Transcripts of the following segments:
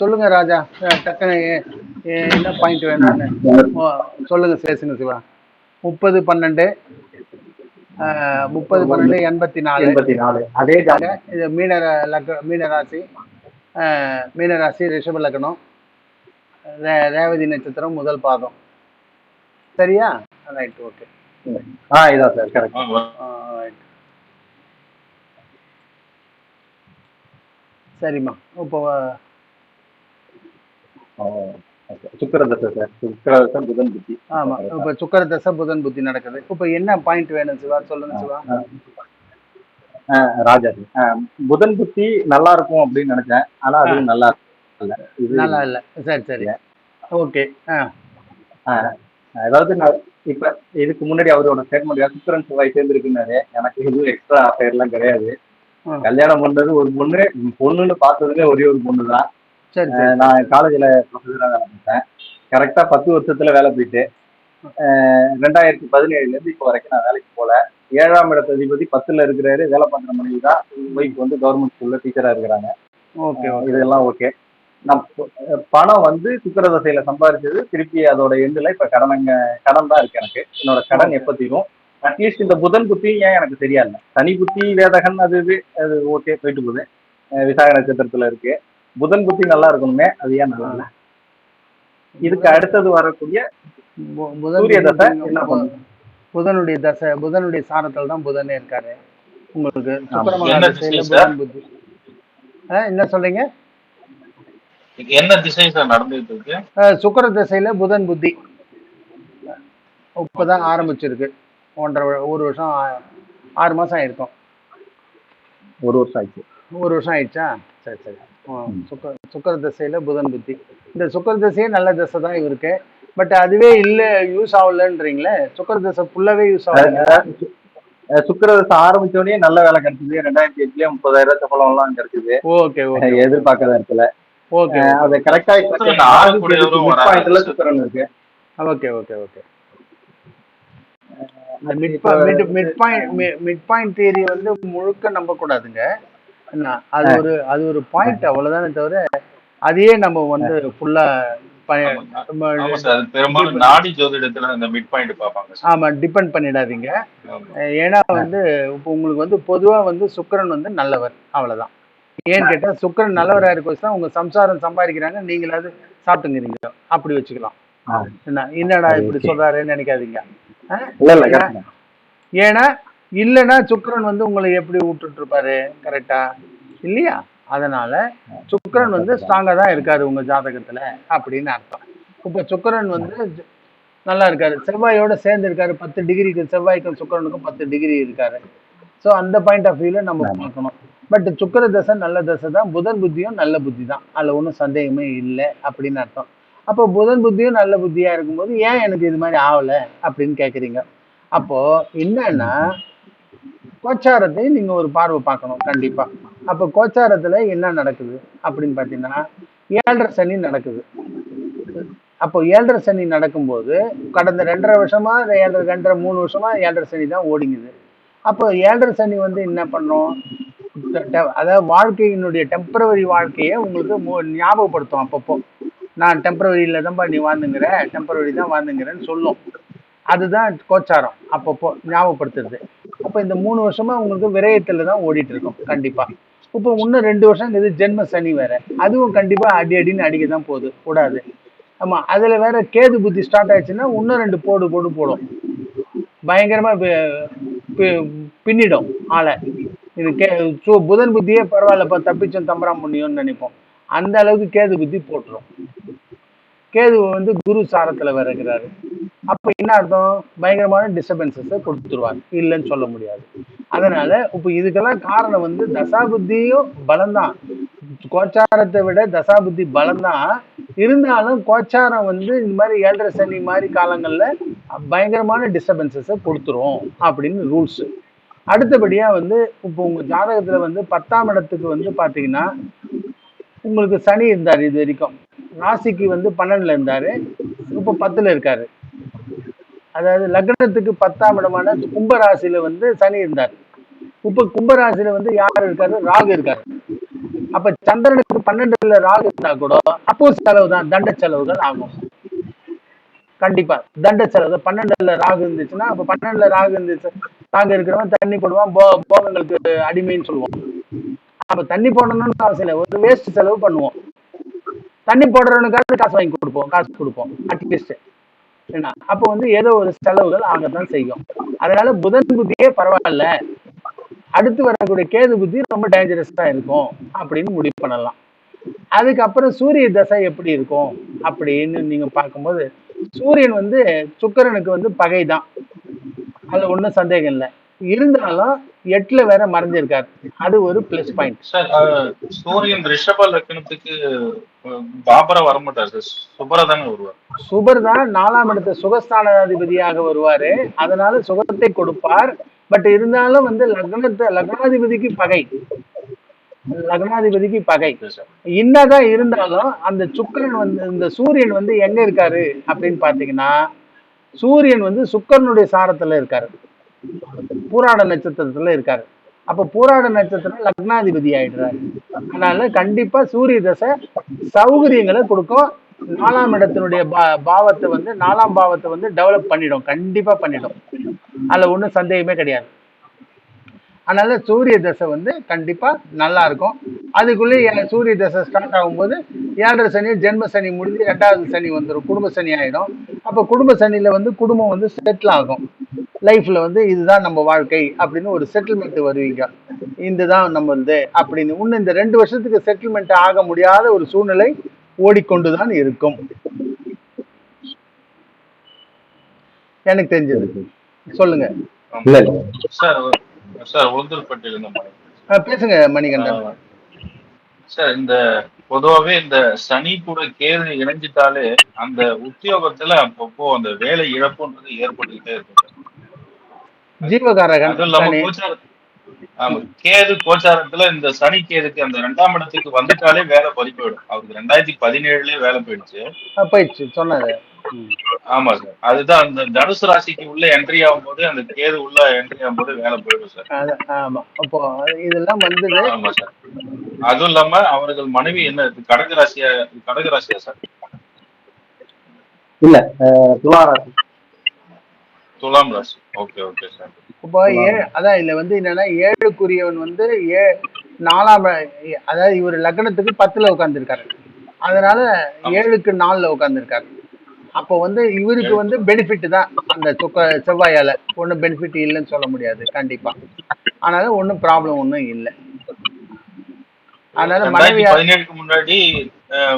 சொல்லுங்க ராஜா. டக்குனு என்ன பாயிண்ட் வேணும்னு. சொல்லுங்க சேசுங்க சிவா. முப்பது பன்னெண்டு முப்பது பன்னெண்டு எண்பத்தி நாலு எண்பத்தி நாலு அதே இது மீன லக்க மீனராசி மீனராசி ரிஷப லக்னம் ரேவதி நட்சத்திரம் முதல் பாதம். சரியா? ரைட் ஓகே ஆ இதான் சார் கரெக்ட் ரைட் சரிம்மா. இப்போ சுக்கர தசை சார். சுக்கர தசை புதன் புத்தி. ஆமா. இப்போ சுக்கர தசை புதன் புத்தி நடக்குது. இப்போ என்ன பாயிண்ட் வேணும் சிவா? சொல்லுங்க சிவா. ராஜா புதன் புத்தி நல்லா இருக்கும் அப்படின்னு நினைச்சேன். ஆனா அது நல்லா இல்ல. நல்லா இல்ல. சரி சரி. ஓகே. அதாவது நான் இப்ப இதுக்கு முன்னாடி அவரோட ஸ்டேட்மெண்ட் சுக்கரன் செவ்வாய் சேர்ந்துருக்குன்னாரு. எனக்கு எதுவும் எக்ஸ்ட்ரா அஃபேர் எல்லாம் கிடையாது. கல்யாணம் பண்றது ஒரு பொண்ணு பொண்ணுன்னு பார்த்ததுல ஒரே ஒரு பொண்ணு தான் சரி நான் காலேஜ்ல ப்ரொஃபஸரா வேலை பார்த்தேன். கரெக்டா பத்து வருஷத்துல வேலை போயிட்டு ரெண்டாயிரத்தி பதினேழுல இருந்து இப்போ வரைக்கும் நான் வேலைக்கு போல ஏழாம் இடத்த அதிபதி பத்துல இருக்கிறாரு. வேலை பார்க்குற மனைவி தான் ஒய்ஃப் வந்து கவர்மெண்ட் ஸ்கூல்ல டீச்சரா இருக்கிறாங்க. ஓகே இதெல்லாம் ஓகே. நான் பணம் வந்து சுக்கர தசையில சம்பாதிச்சது திருப்பி அதோட எண்டுல இப்ப கடனங்க கடன் தான் இருக்கு எனக்கு. என்னோட கடன் எப்ப தீரும்? அட்லீஸ்ட் இந்த புதன் புத்தி ஏன் எனக்கு இல்லை சனி புத்தி வேதகன் அது இது அது ஓகே போயிட்டு போகுது. விசாக நட்சத்திரத்துல இருக்கு. புதன் புத்தி நல்லா இருக்கணுமே அது ஏன் நல்லா இல்லை? இதுக்கு அடுத்தது வரக்கூடிய பு- புதன் சூரிய தசை என்ன பண்ணும்? புதனுடைய தசை புதனுடைய சாரத்தில் தான் புதனே இருக்காரு. உங்களுக்கு? புதன் புத்தி. என்ன சொல்றீங்க? என்ன திசை சார் நடந்துட்டு இருக்கு? சுக்கிர திசையில புதன் புத்தி. இப்பதான் ஆரம்பிச்சிருக்கு. ஒன்றரை ஒரு வருஷம் ஆறு மாசம் ஆயிருக்கும். ஒரு வருஷம் ஆயிடுச்சு. ஒரு வருஷம் ஆயிடுச்சா? சரி சரி. ஆ, சுக்க சுக்கர திசையில புதன் புத்தி. இந்த சுக்கர திசையே நல்ல திசை தான் இவருக்கு பட் அதுவே இல்ல யூஸ் ஆகலன்றீங்களே? சுக்கர திசை ஃபுல்லாவே யூஸ் ஆகல சுக்கிர தசை ஆரம்பிச்ச உடனே நல்ல வேலை கிடைச்சது. ரெண்டாயிரத்தி எட்டுலயே முப்பதாயிரம் ரூபாய் சம்பளம் எல்லாம் கிடைச்சது. ஓகே ஓகே எதிர்பார்க்காத இடத்துல ஓகே அது கரெக்டா சுக்கிரன் இருக்கு. Okay okay okay. Mid point mid point theory வந்து முழுக்க நம்ப கூடாதுங்க அது ஒரு அது ஒரு பாயிண்ட் அவ்வளவுதானே தவிர அதையே நம்ம வந்து ஃபுல்லா பெரும்பாலும் நாடி ஜோதிடத்துல அந்த மிட் பாயிண்ட் பார்ப்பாங்க சார் ஆமா டிபெண்ட் பண்ணிடாதீங்க. ஏன்னா வந்து இப்போ உங்களுக்கு வந்து பொதுவா வந்து சுக்கிரன் வந்து நல்லவர் அவ்வளவுதான். ஏன்னு கேட்டா சுக்கிரன் நல்லவரா இருக்க தான் உங்க சம்சாரம் சம்பாதிக்கிறாங்க நீங்களாவது சாப்பிட்டுங்கிறீங்க. அப்படி வச்சுக்கலாம். என்னடா இப்படி சொல்றாருன்னு நினைக்காதீங்க. ஏன்னா இல்லைன்னா சுக்கிரன் வந்து உங்களை எப்படி விட்டுட்டு இருப்பாரு கரெக்டா இல்லையா? அதனால சுக்கிரன் வந்து ஸ்ட்ராங்கா தான் இருக்காரு உங்க ஜாதகத்துல அப்படின்னு அர்த்தம். இப்ப சுக்கிரன் வந்து நல்லா இருக்காரு. செவ்வாயோட சேர்ந்து இருக்காரு. பத்து டிகிரிக்கு செவ்வாய்க்கும் சுக்கிரனுக்கும் பத்து டிகிரி இருக்காரு. ஸோ அந்த பாயிண்ட் ஆஃப் வியூல நம்ம பார்க்கணும். பட் சுக்கிர தசை நல்ல தசை தான். புதன் புத்தியும் நல்ல புத்தி தான். அதுல ஒன்றும் சந்தேகமே இல்லை அப்படின்னு அர்த்தம். அப்போ புதன் புத்தியும் நல்ல புத்தியா இருக்கும்போது ஏன் எனக்கு இது மாதிரி ஆகல அப்படின்னு கேக்குறீங்க? அப்போ என்னன்னா கோச்சாரத்தை நீங்க ஒரு பார்வை பார்க்கணும் கண்டிப்பா. அப்ப கோச்சாரத்துல என்ன நடக்குது அப்படின்னு பாத்தீங்கன்னா ஏழரை சனி நடக்குது. அப்போ ஏழரை சனி நடக்கும்போது கடந்த ரெண்டரை வருஷமா ஏழரை ரெண்டரை மூணு வருஷமா ஏழரை சனி தான் ஓடிங்குது. அப்போ ஏழரை சனி வந்து என்ன பண்ணும்? அதாவது வாழ்க்கையினுடைய டெம்பரவரி வாழ்க்கையை உங்களுக்கு ஞாபகப்படுத்தும் அப்பப்போ. நான் டெம்பரவரியில தான்ப்பா நீ வாழ்ந்துங்கிற டெம்பரவரி தான் வாழ்ந்துங்கிறேன்னு சொல்லும். அதுதான் கோச்சாரம் அப்பப்போ ஞாபகப்படுத்துறது. அப்போ இந்த மூணு வருஷமா உங்களுக்கு விரயத்தில் தான் ஓடிட்டு இருக்கும் கண்டிப்பா. இப்போ இன்னும் ரெண்டு வருஷம் இது ஜென்ம சனி வேற. அதுவும் கண்டிப்பா அடி அடின்னு அடிக்க தான் போகுது கூடாது ஆமா அதுல வேற கேது புத்தி ஸ்டார்ட் ஆயிடுச்சுன்னா இன்னும் ரெண்டு போடு போடு போடும். பயங்கரமா பின்னிடும் ஆளை. இது கே சு- புதன் புத்தியே பரவாயில்லப்பா தப்பிச்சோம் தம்பராம் பண்ணியோன்னு நினைப்போம். அந்த அளவுக்கு கேது புத்தி போட்டுரும். கேது வந்து குரு சாரத்துல வேற இருக்கிறாரு. அப்போ என்ன அர்த்தம்? பயங்கரமான டிஸ்டர்பன்சஸை கொடுத்துருவார் இல்லைன்னு சொல்ல முடியாது. அதனால இப்போ இதுக்கெல்லாம் காரணம் வந்து தசாபுத்தியும் பலம்தான். கோச்சாரத்தை விட தசாபுத்தி பலம்தான். இருந்தாலும் கோச்சாரம் வந்து இந்த மாதிரி ஏழரை சனி மாதிரி காலங்கள்ல பயங்கரமான டிஸ்டர்பன்சஸை கொடுத்துரும் அப்படின்னு ரூல்ஸ் அடுத்தபடியாக வந்து இப்போ உங்கள் ஜாதகத்துல வந்து பத்தாம் இடத்துக்கு வந்து பார்த்தீங்கன்னா உங்களுக்கு சனி இருந்தார் இது வரைக்கும். ராசிக்கு வந்து பன்னெண்டுல இருந்தாரு. இப்போ பத்துல இருக்காரு. அதாவது லக்னத்துக்கு பத்தாம் இடமான கும்பராசியில வந்து சனி இருந்தார். இப்ப கும்பராசியில வந்து யார் இருக்காரு? ராகு இருக்காரு. அப்ப சந்திரனுக்கு பன்னெண்டுல ராகு இருந்தா கூட அப்போ செலவு தான் தண்ட செலவுகள் ஆகும். கண்டிப்பா தண்ட செலவு. பன்னெண்டுல ராகு இருந்துச்சுன்னா அப்ப பன்னெண்டுல ராகு இருந்துச்சு. ராகு இருக்கிறவன் தண்ணி போடுவான் போ போகங்களுக்கு அடிமைன்னு சொல்லுவோம். அப்ப தண்ணி போடணும்னு அவசியம் இல்லை. ஒரு வேஸ்ட் செலவு பண்ணுவோம். தண்ணி போடுறவனுக்காக காசு வாங்கி கொடுப்போம் காசு கொடுப்போம் அட்லீஸ்ட் அப்படின்னா அப்போ வந்து ஏதோ ஒரு செலவுகள் ஆகத்தான் செய்யும். அதனால புதன் புத்தியே பரவாயில்ல. அடுத்து வரக்கூடிய கேது புத்தி ரொம்ப டேஞ்சரஸா இருக்கும் அப்படின்னு முடிவு பண்ணலாம். அதுக்கப்புறம் சூரிய தசை எப்படி இருக்கும் அப்படின்னு நீங்க பார்க்கும்போது சூரியன் வந்து சுக்கரனுக்கு வந்து பகை தான் அதுல ஒன்றும் சந்தேகம் இல்லை. இருந்தாலும் எட்டுல வேற மறைஞ்சிருக்காரு. அது ஒரு பிளஸ் பாயிண்ட் சார் சூரியன் ரிஷப லக்னத்துக்கு பாபரா வர மாட்டார் சார். சுபரா தானே வருவார். சுபர் தான் நாலாம் இடத்து சுகஸ்தானாதிபதியாக வருவாரு. அதனால சுகத்தை கொடுப்பார். பட் இருந்தாலும் வந்து லக்னத்தை லக்னாதிபதிக்கு பகை. லக்னாதிபதிக்கு பகை. என்னதான் இருந்தாலும் அந்த சுக்கிரன் வந்து இந்த சூரியன் வந்து எங்க இருக்காரு அப்படின்னு பாத்தீங்கன்னா சூரியன் வந்து சுக்கிரனுடைய சாரத்துல இருக்காரு. பூராட நட்சத்திரத்துல இருக்காரு. அப்ப பூராட நட்சத்திரம் லக்னாதிபதி ஆயிடுறாரு. அதனால கண்டிப்பா சூரிய தசை சௌகரியங்களை கொடுக்கும். நாலாம் இடத்தினுடைய பா பாவத்தை வந்து நாலாம் பாவத்தை வந்து டெவலப் பண்ணிடும். கண்டிப்பா பண்ணிடும். அதுல ஒன்றும் சந்தேகமே கிடையாது. அதனால சூரிய தசை வந்து கண்டிப்பா நல்லா இருக்கும். அதுக்குள்ளே சூரிய தசை ஸ்டார்ட் ஆகும்போது ஏழரை சனி ஜென்ம சனி முடிஞ்சு ரெண்டாவது சனி வந்துடும் குடும்ப சனி ஆயிடும். அப்போ குடும்ப சனியில வந்து குடும்பம் வந்து செட்டில் ஆகும். லைஃப்ல வந்து இதுதான் நம்ம வாழ்க்கை அப்படின்னு ஒரு செட்டில்மெண்ட் வருவீங்க. இதுதான் நம்ம வந்து அப்படின்னு. இன்னும் இந்த ரெண்டு வருஷத்துக்கு செட்டில்மெண்ட் ஆக முடியாத ஒரு சூழ்நிலை ஓடிக்கொண்டுதான் இருக்கும். எனக்கு தெரிஞ்சது. சொல்லுங்க. பேசுங்க மணிகண்டன். சார் இந்த பொதுவாவே இந்த சனி கூட கேது இணைஞ்சிட்டாலே அந்த உத்தியோகத்துல அப்பப்போ அந்த வேலை இழப்புன்றது ஏற்பட்டுக்கிட்டே இருக்கும். ஜீவகாரகன் கேது கோச்சாரத்துல இந்த சனி கேதுக்கு அந்த ரெண்டாம் இடத்துக்கு வந்துட்டாலே வேலை பறி போயிடும். அவருக்கு ரெண்டாயிரத்தி பதினேழுலயே வேலை போயிடுச்சு. போயிடுச்சு சொன்னது. ஆமா சார். அதுதான் அந்த தனுசு ராசிக்கு உள்ள என்ட்ரி ஆகும்போது அந்த கேது உள்ள என்ட்ரி ஆகும்போது வேலை போயிடும் சார். ஆமா. அப்போ இதெல்லாம் வந்தது ஆமா சார். அதுவும் இல்லாம அவர்கள் மனைவி என்ன கடக ராசியா கடக ராசியா சார்? இல்ல அஹ் துளாராசி துலாம் ராசி. ஓகே ஓகே சார் இப்போ ஏ அதான் இதுல வந்து என்னன்னா ஏழுக்குரியவன் வந்து ஏ நாலாம் அதாவது இவர் லக்னத்துக்கு பத்துல உட்கார்ந்துருக்காரு அதனால ஏழுக்கு நாலுல உட்கார்ந்துருக்காரு அப்போ வந்து இவருக்கு வந்து பெனிஃபிட் தான் அந்த சுக்க செவ்வாயால. ஒன்றும் பெனிஃபிட் இல்லைன்னு சொல்ல முடியாது கண்டிப்பா. அதனால ஒன்றும் ப்ராப்ளம் ஒன்றும் இல்லை. அதனால பதினேழுக்கு முன்னாடி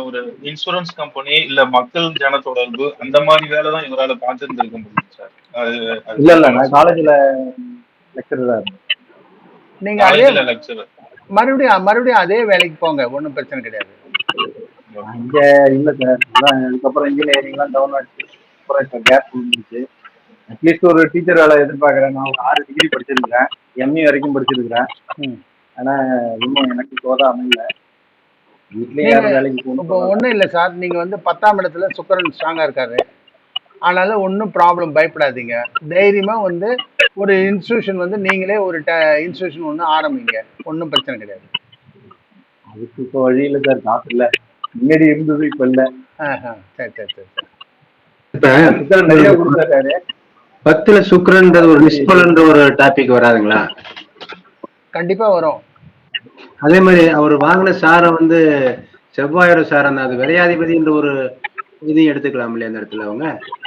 ஒரு இன்சூரன்ஸ் கம்பெனி இல்ல மக்கள் ஜன தொடர்பு அந்த மாதிரி வேலை தான் இவரால பார்த்துருந்துருக்க முடியும் சார் இல்ல இல்ல நான் காலேஜ்ல லெக்சர் தான் இருந்தேன். நீங்க அதே மறுபடியும் மறுபடியும் அதே வேலைக்கு போங்க ஒன்றும் பிரச்சனை கிடையாது. இங்க இல்ல சார் அதுக்கப்புறம் இன்ஜினியரிங்லாம் டவுன் ஆச்சு அப்புறம் இப்போ கேப் இருந்துச்சு அட்லீஸ்ட் ஒரு டீச்சர் வேலை எதிர்பார்க்குறேன். நான் ஒரு ஆறு டிகிரி படிச்சிருக்கிறேன். எம்ஏ வரைக்கும் படிச்சிருக்கிறேன். ஆனா இன்னும் எனக்கு சோதா அமையல வீட்லயே நீங்க யாரும் வேலைக்கு இப்போ ஒன்றும் இல்லை சார். நீங்க வந்து பத்தாம் இடத்துல சுக்கிரன் ஸ்ட்ராங்கா இருக்காரு. அதனால ஒன்றும் ப்ராப்ளம் பயப்படாதீங்க. தைரியமா வந்து ஒரு இன்ஸ்டியூஷன் வந்து நீங்களே ஒரு இன்ஸ்டியூஷன் ஒன்று ஆரம்பிங்க. ஒன்றும் பிரச்சனை கிடையாது. அதுக்கு இப்போ வழி இல்லை சார். காசு இல்ல. முன்னாடி இருந்தது இப்ப இல்ல. ஆஹா, சரி சரி சரி சுத்தம் நிறைய கொடுத்தாரு பத்துல சுக்கிரன்றது ஒரு நிஸ்பலன்ற ஒரு டாபிக் வராதுங்களா? கண்டிப்பா வரும். அதே மாதிரி அவர் வாங்கின சாரம் வந்து செவ்வாயோட சாரம் தான் அது விரையாதிபதின்ற ஒரு இதையும் எடுத்துக்கலாம் இல்லையா அந்த இடத்துல அவங்க?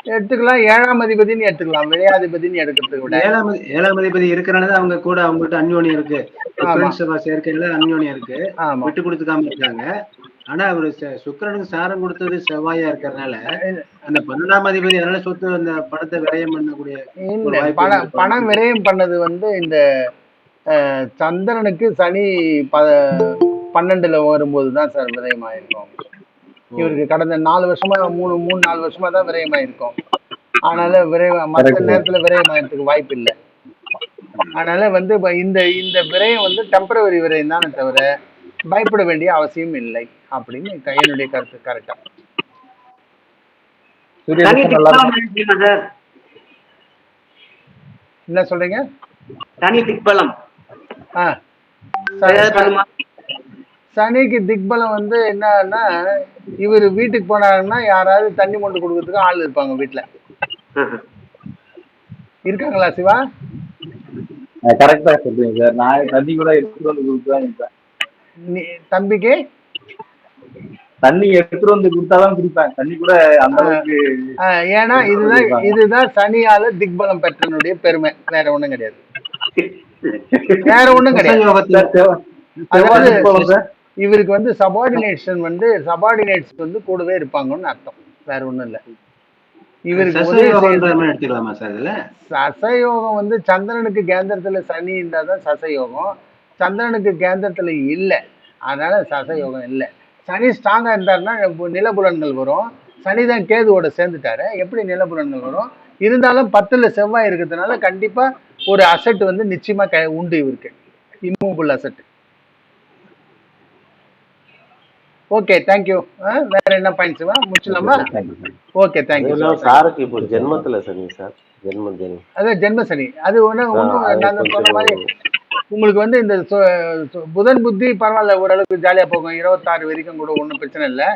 எடுத்துக்கலாம். ஏழாம் அதிபதினு எடுத்துக்கலாம். விளையாதிபதினு எடுக்கிறத விட ஏழாம் ஏழாம் அதிபதி இருக்கிறனால அவங்க கூட அவங்ககிட்ட அந்யோன்யம் இருக்கு. ஃப்ரெண்ட்ஸ் சேர்க்கையில அந்யோன்யம் இருக்கு. விட்டு கொடுத்துக்காம இருக்காங்க. ஆனா அவரு சுக்கிரனுக்கு சாரம் கொடுத்தது செவ்வாயா இருக்கறனால அந்த பன்னெண்டாம் அதிபதி அதனால சொத்து அந்த பணத்தை விரயம் பண்ணக்கூடிய பணம் விரயம் பண்ணது வந்து இந்த சந்திரனுக்கு சனி ப பன்னெண்டுல வரும்போது தான் சார் விரயமாயிருக்கும். இவருக்கு கடந்த நாலு வருஷமா மூணு மூணு நாலு வருஷமா தான் விரயமாயிருக்கும். அதனால விரயம் மற்ற. நேரத்துல விரயமாயறதுக்கு வாய்ப்பு இல்லை அதனால வந்து இந்த இந்த விரயம் வந்து டெம்பரவரி விரயம் தானே தவிர பயப்பட வேண்டிய அவசியம் இல்லை அப்படின்னு என்னுடைய கருத்து கரெக்டா என்ன சொல்றீங்க? தனி திக்பலம் சனிக்கு திக்பலம் வந்து என்னன்னா இவர் வீட்டுக்கு போனாருன்னா யாராவது தண்ணி மொண்டு கொடுக்கறதுக்கு ஆள் இருப்பாங்க வீட்டுல இருக்காங்களா சிவா? கரெக்டா சொல்றீங்க சார். நான் தண்ணி கூட எடுத்துட்டு வந்து கொடுத்துதான் இருப்பேன். நீ தம்பிக்கு? தண்ணி எடுத்துட்டு வந்து கொடுத்தாதான் குடிப்பேன். தண்ணி கூட அந்த அளவுக்கு ஏன்னா இதுதான் இதுதான் சனியால திக்பலம் பெற்றனுடைய பெருமை. வேற ஒண்ணும் கிடையாது. வேற ஒண்ணும் கிடையாது. இவருக்கு வந்து சபார்டினேஷன் வந்து சபார்டினேட்ஸ் வந்து கூடவே இருப்பாங்கன்னு அர்த்தம். வேற ஒண்ணும் இல்ல. இவருக்கு சசயோகம் வந்து சந்திரனுக்கு கேந்திரத்துல சனி இருந்தால் தான் சசயோகம். சந்திரனுக்கு கேந்திரத்துல இல்லை. அதனால சசயோகம் இல்லை. சனி ஸ்ட்ராங்கா இருந்தாருன்னா நிலபுலன்கள் வரும். சனி தான் கேதுவோட சேர்ந்துட்டாரு. எப்படி நிலபுலன்கள் வரும்? இருந்தாலும் பத்துல செவ்வாய் இருக்கிறதுனால கண்டிப்பா ஒரு அசெட் வந்து நிச்சயமா க உண்டு இவருக்கு. இம்மூவபிள் அசெட் ஓகே தேங்க்யூ வேற என்ன பாயிண்ட்ஸ் முடிச்சலாமா ஓகே தேங்க்யூ சாருக்கு இப்போ ஜென்மத்துல சனி சார். ஜென்மம் ஜென்மம் அதான் ஜென்ம சனி. அது ஒன்றும் அது நான் சொன்ன மாதிரி உங்களுக்கு வந்து இந்த புதன் புத்தி பரவாயில்ல ஓரளவுக்கு ஜாலியா போகும். இருபத்தாறு வரைக்கும் கூட ஒன்றும் பிரச்சனை இல்லை.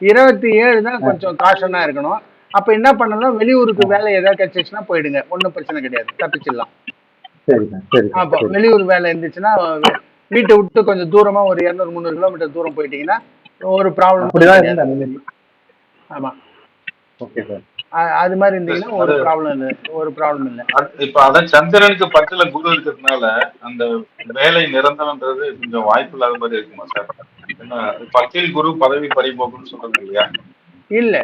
இருபத்தி ஏழு தான் கொஞ்சம் காஷனா இருக்கணும். அப்ப என்ன பண்ணலாம் வெளியூருக்கு வேலை ஏதாவது கிடைச்சிச்சுன்னா போயிடுங்க. ஒன்றும் பிரச்சனை கிடையாது. தப்பிச்சிடலாம். அப்போ வெளியூர் வேலை இருந்துச்சுன்னா வீட்டை விட்டு கொஞ்சம் தூரமா ஒரு இரநூறு முந்நூறு கிலோமீட்டர் தூரம் போயிட்டீங்கன்னா ஒரு ப்ராப்ளம். ஆமா. ஓகே சார் அ- அது மாதிரி இருந்தீங்கன்னா ஒரு ப்ராப்ளம் இல்லை. ஒரு ப்ராப்ளம் இல்லை. இப்ப அதான் சந்திரனுக்கு பத்துல குரு இருக்கிறதுனால அந்த வேலை நிரந்தரம்ன்றது கொஞ்சம் வாய்ப்பு இல்லாத மாதிரி இருக்குமா சார் பத்தில் குரு பதவி பறிபோக்குன்னு சொல்றாங்க இல்லையா? இல்ல.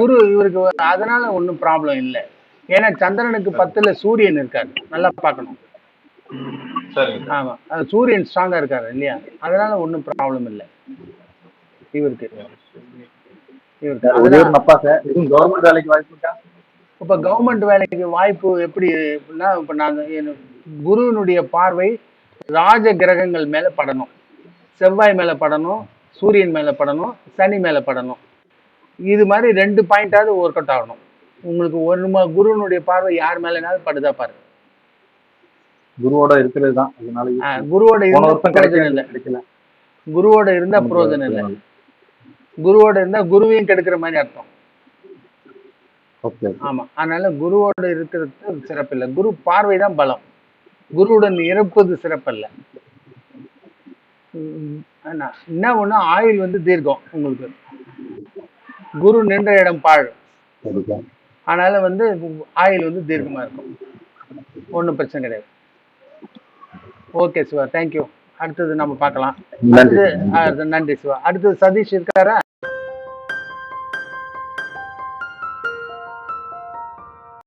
குரு இவருக்கு அதனால ஒன்றும் ப்ராப்ளம் இல்லை. ஏன்னா சந்திரனுக்கு பத்துல சூரியன் இருக்காரு. நல்லா பார்க்கணும். சரிங்க ஆமா. அது சூரியன் ஸ்ட்ராங்கா இருக்காரு இல்லையா? அதனால ஒன்றும் ப்ராப்ளம் இல்லை. இவருக்கு. இப்ப கவர்மெண்ட் வேலைக்கு வாய்ப்பு எப்படி அப்படின்னா இப்ப நாங்க குருவினுடைய பார்வை ராஜ கிரகங்கள் மேல படணும். செவ்வாய் மேல படணும் சூரியன் மேல படணும் சனி மேல படணும். இது மாதிரி ரெண்டு பாயிண்டாவது ஒர்க் அவுட் ஆகணும். உங்களுக்கு ஒரு குருவினுடைய பார்வை யார் மேலனாலும் படுதா பாரு குருவோட இருக்கிறது தான். அதனால குருவோட இருந்தா பிரயோஜனம் இல்லை. கிடைக்கல. குருவோட இருந்தா பிரயோஜனம் இல்லை. குருவோட இருந்தா குருவையும் கெடுக்கிற மாதிரி அர்த்தம். ஆமா. அதனால குருவோட இருக்கிறது சிறப்பு இல்லை குரு பார்வை தான் பலம். குருவுடன் இருப்பது சிறப்பல்ல. உம் ஆனா, என்ன ஒண்ணு ஆயுள் வந்து தீர்க்கம் உங்களுக்கு. குரு நின்ற இடம் பாழ். அதனால வந்து ஆயுள் வந்து தீர்க்கமா இருக்கும். ஒண்ணும் பிரச்சனை கிடையாது. ஓகே சிவா தேங்க்யூ அடுத்தது நம்ம பார்க்கலாம். அடுத்து நன்றி சிவா. அடுத்தது சதீஷ் இருக்காரா?